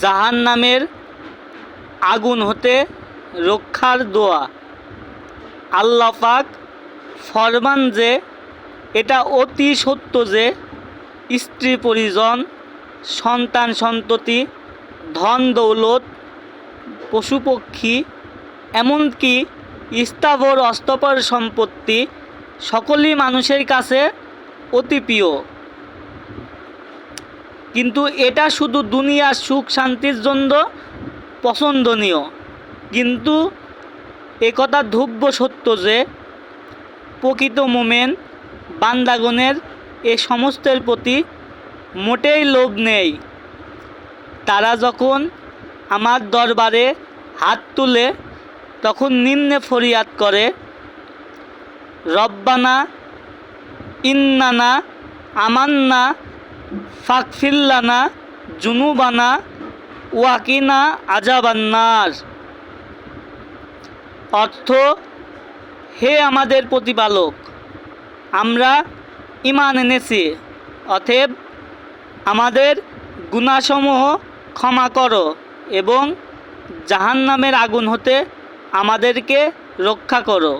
জাহান নামের আগুন হতে রক্ষার দোয়া। আল্লাহ পাক ফরমান যে, এটা অতি সত্য যে, স্ত্রী পরিজন, সন্তান সন্ততি, ধন দৌলত পশু পক্ষী এমনকি স্থাবর অস্তপর সম্পত্তি সকলই মানুষের কাছে অতি প্রিয়। কিন্তু এটা শুধু দুনিয়ার সুখ শান্তির জন্য পছন্দনীয়। কিন্তু একথা ধ্রুব্য সত্য যে প্রকৃত মোমেন বান্দাগণের এ সমস্তের প্রতি মোটেই লোভ নেই। তারা যখন আমার দরবারে হাত তুলে তখন নিম্নে ফরিয়াদ করে, রব্বানা ইন্নানা আমান্না ফাকফিল্লানা জুনুবানা, ওয়াকিনা, আজাবান্নার। অর্থ, হে আমাদের প্রতিপালক, আমরা ইমান এনেছি, অতএব আমাদের গুণাসমূহ ক্ষমা করো এবং জাহান্নামের আগুন হতে আমাদেরকে রক্ষা করো।